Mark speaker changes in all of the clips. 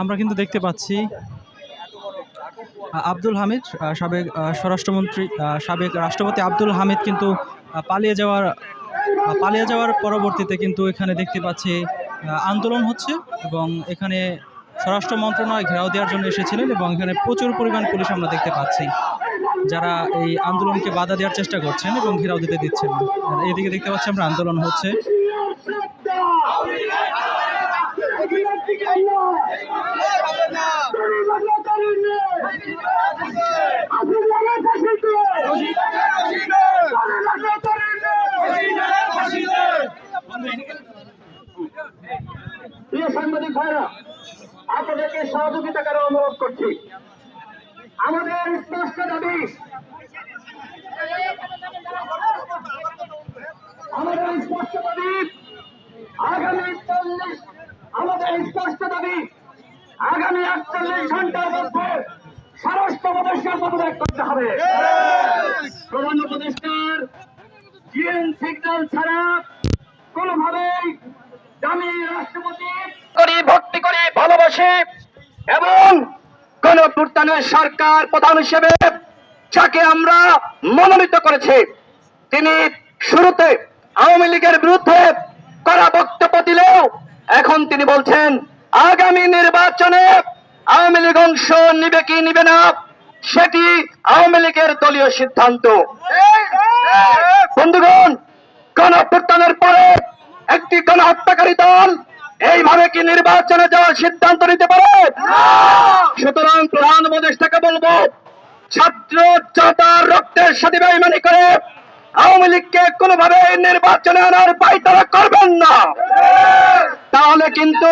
Speaker 1: আমরা কিন্তু দেখতে পাচ্ছি আব্দুল হামিদ সাবেক স্বরাষ্ট্রমন্ত্রী সাবেক রাষ্ট্রপতি আব্দুল হামিদ কিন্তু পালিয়ে যাওয়ার পালিয়ে যাওয়ার পরবর্তীতে কিন্তু এখানে দেখতে পাচ্ছি আন্দোলন হচ্ছে এবং এখানে স্বরাষ্ট্র মন্ত্রণালয় ঘেরাও দেওয়ার জন্য এসেছিলেন এবং এখানে প্রচুর পরিমাণ পুলিশ আমরা দেখতে পাচ্ছি, যারা এই আন্দোলনকে বাধা দেওয়ার চেষ্টা করছেন এবং ঘেরাও দিতে দিচ্ছেন। এদিকে দেখতে পাচ্ছি আমরা আন্দোলন হচ্ছে।
Speaker 2: প্রিয় সাংবাদিক ভাইরা আপনাদেরকে সহযোগিতা করার অনুরোধ করছি। আমাদের স্পষ্ট দাবি আমাদের স্পষ্ট দাবি আগামী চল্লিশ আমাদের স্পষ্ট দাবি আগামী আটচল্লিশ ঘণ্টার মধ্যে স্বরাষ্ট্র উপদেষ্টার পদত্যাগ করতে হবে। প্রধান উপদেষ্টার জিএন সিগন্যাল ছাড়া কোনোভাবেই আমি রাষ্ট্রপতি করি, ভক্তি করি, ভালোবাসি এবং কোন পূর্তানের সরকার প্রধান হিসেবে যাকে আমরা মনোনীত করেছি, তিনি শুরুতে আওয়ামী লীগের বিরুদ্ধে করা বক্তব্য দিলেও এখন তিনি বলছেন আগামী নির্বাচনে আওয়ামী লীগ অংশ নিবে কি নিবে না, সেটি আওয়ামী লীগের দলীয় সিদ্ধান্ত। বন্ধুগণ, গণঅভ্যুত্থানের পরে একটি গণহত্যাকারী দল এইভাবে কি নির্বাচনে যাওয়ার সিদ্ধান্ত নিতে পারে? সুতরাং প্রধান উপদেষ্টাকে বলব, ছাত্র জনতার রক্তের সাথে বেইমানি করে আওয়ামী লীগকে কোনোভাবে নির্বাচনে আনার পাইতারা করবেন না। তাহলে কিন্তু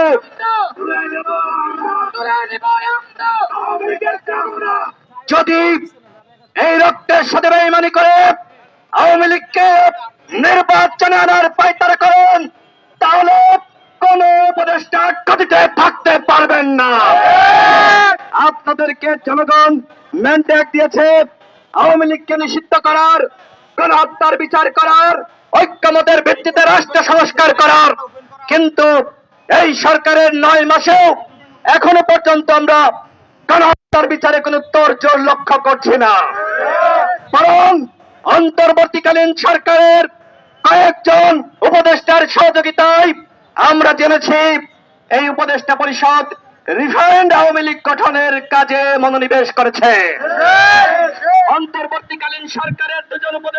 Speaker 2: যদি এই রক্তের সাথে বেইমানি করে আওয়ামী লীগকে নির্বাচনে আনার পাইতারা করেন, তাহলে কোন উপদেষ্টা গতিতে থাকতে পারবেন না। আপনাদেরকে জনগণ ম্যান্ডেট দিয়েছে আওয়ামী লীগকে নিষিদ্ধ করার কোন হত্যার বিচার করার, ঐক্যমতের ভিত্তিতে রাষ্ট্র সংস্কার করার। কিন্তু এই সরকারের নয় মাসেও এখনও পর্যন্ত আমরা গণহত্যার বিচারে কোনো তোড়জোড় লক্ষ্য করছি না। বরং অন্তর্বর্তীকালীন সরকারের কয়েকজন উপদেষ্টার সহযোগিতায় আমরা জেনেছি এই উপদেষ্টা পরিষদ রিফাইন্ড আওয়ামী লীগ গঠনের কাজে মনোনিবেশ করেছে। অন্তর্বর্তীকালীন সরকারের দুজন উপদেষ্টা